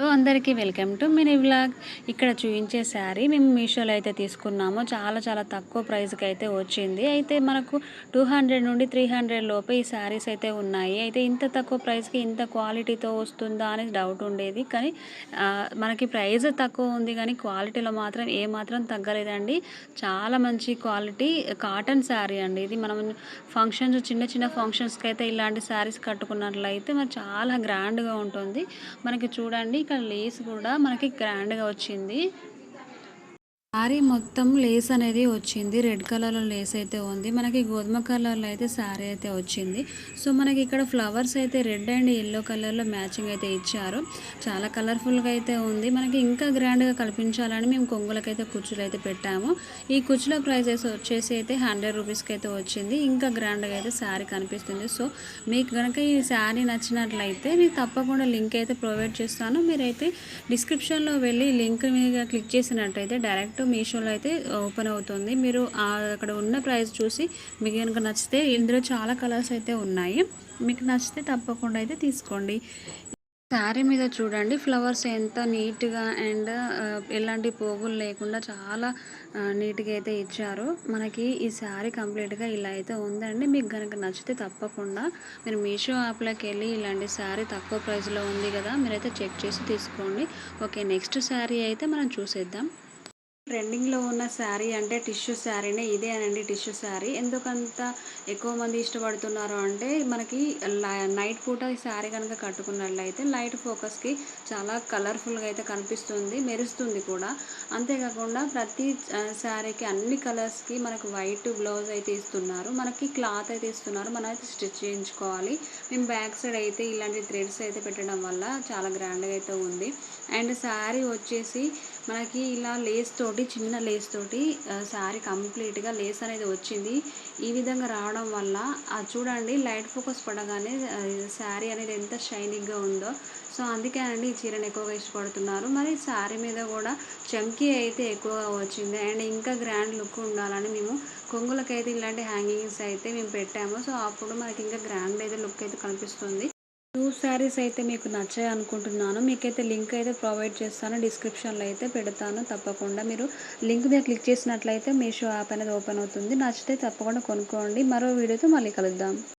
Hello అందరికీ welcome to mini vlog. ఇక్కడ చూపించే శారీ మేము మీషోలో అయితే తీసుకున్నాము. చాలా చాలా తక్కువ ప్రైస్కి అయితే వచ్చింది. అయితే మనకు టూ హండ్రెడ్ నుండి త్రీ హండ్రెడ్ లోపే ఈ శారీస్ అయితే ఉన్నాయి. అయితే ఇంత తక్కువ ప్రైస్కి ఇంత క్వాలిటీతో వస్తుందా అని డౌట్ ఉండేది. కానీ మనకి ప్రైస్ తక్కువ ఉంది కానీ క్వాలిటీలో మాత్రం ఏ మాత్రం తగ్గలేదండి. చాలా మంచి క్వాలిటీ కాటన్ శారీ అండి ఇది. మనం ఫంక్షన్స్ చిన్న చిన్న ఫంక్షన్స్కి అయితే ఇలాంటి శారీస్ కట్టుకున్నట్లయితే మరి చాలా గ్రాండ్గా ఉంటుంది. మనకి చూడండి ఇక్కడ లేస్ కూడా మనకి గ్రాండ్గా వచ్చింది. శారీ మొత్తం లేస్ అనేది వచ్చింది. రెడ్ కలర్లో లేస్ అయితే ఉంది. మనకి గోధుమ కలర్లో అయితే శారీ అయితే వచ్చింది. సో మనకి ఇక్కడ ఫ్లవర్స్ అయితే రెడ్ అండ్ ఎల్లో కలర్లో మ్యాచింగ్ అయితే ఇచ్చారు. చాలా కలర్ఫుల్గా అయితే ఉంది. మనకి ఇంకా గ్రాండ్గా కల్పించాలని మేము కొంగులకైతే కుచ్చులు అయితే పెట్టాము. ఈ కుచ్చుల ప్రైజెస్ వచ్చేసి అయితే హండ్రెడ్ రూపీస్కి అయితే వచ్చింది. ఇంకా గ్రాండ్గా అయితే శారీ కనిపిస్తుంది. సో మీకు కనుక ఈ శారీ నచ్చినట్లయితే నేను తప్పకుండా లింక్ అయితే ప్రొవైడ్ చేస్తాను. మీరైతే డిస్క్రిప్షన్లో వెళ్ళి లింక్ మీద క్లిక్ చేసినట్టయితే డైరెక్ట్ మీషోలో అయితే ఓపెన్ అవుతుంది. మీరు అక్కడ ఉన్న ప్రైస్ చూసి మీకు కనుక నచ్చితే ఇందులో చాలా కలర్స్ అయితే ఉన్నాయి. మీకు నచ్చితే తప్పకుండా అయితే తీసుకోండి. శారీ మీద చూడండి. ఫ్లవర్స్ ఎంత నీట్గా అండ్ ఎలాంటి పోగులు లేకుండా చాలా నీట్గా అయితే ఇచ్చారు. మనకి ఈ శారీ కంప్లీట్గా ఇలా అయితే ఉందండి. మీకు కనుక నచ్చితే తప్పకుండా మీరు మీషో యాప్లోకి వెళ్ళి ఇలాంటి శారీ తక్కువ ప్రైస్లో ఉంది కదా మీరైతే చెక్ చేసి తీసుకోండి. ఓకే నెక్స్ట్ శారీ అయితే మనం చూసేద్దాం. ట్రెండింగ్లో ఉన్న శారీ అంటే టిష్యూ శారీనే ఇదే అనండి టిష్యూ శారీ. ఎందుకంత ఎక్కువ మంది ఇష్టపడుతున్నారు అంటే మనకి నైట్ పూట ఈ శారీ కనుక కట్టుకున్నట్లయితే లైట్ ఫోకస్కి చాలా కలర్ఫుల్గా అయితే కనిపిస్తుంది మెరుస్తుంది కూడా. అంతేకాకుండా ప్రతి శారీకి అన్ని కలర్స్కి మనకు వైట్ బ్లౌజ్ అయితే ఇస్తున్నారు. మనకి క్లాత్ అయితే ఇస్తున్నారు. మనం అయితే స్టిచ్ చేయించుకోవాలి. మేము బ్యాక్ సైడ్ అయితే ఇలాంటి థ్రెడ్స్ అయితే పెట్టడం వల్ల చాలా గ్రాండ్గా అయితే ఉంది. అండ్ శారీ వచ్చేసి మనకి ఇలా లేస్ తోటి చిన్న లేస్ తోటి శారీ కంప్లీట్గా లేస్ అనేది వచ్చింది. ఈ విధంగా రావడం వల్ల అది చూడండి లైట్ ఫోకస్ పడగానే శారీ అనేది ఎంత షైనింగ్గా ఉందో. సో అందుకే అండి ఈ చీరను ఎక్కువగా ఇష్టపడుతున్నారు. మరి శారీ మీద కూడా చమ్కీ అయితే ఎక్కువగా వచ్చింది. అండ్ ఇంకా గ్రాండ్ లుక్ ఉండాలని మేము కొంగులకైతే ఇలాంటి హ్యాంగింగ్స్ అయితే మేము పెట్టాము. సో అప్పుడు మనకి ఇంకా గ్రాండ్ అయితే లుక్ అయితే కనిపిస్తుంది. టూ శారీస్ అయితే మీకు నచ్చాయి అనుకుంటున్నాను. మీకైతే లింక్ అయితే ప్రొవైడ్ చేస్తాను. డిస్క్రిప్షన్లో అయితే పెడతాను. తప్పకుండా మీరు లింక్ మీద క్లిక్ చేసినట్లయితే మీషో యాప్ అనేది ఓపెన్ అవుతుంది. నచ్చితే తప్పకుండా కొనుక్కోండి. మరో వీడియోతో మళ్ళీ కలుద్దాం.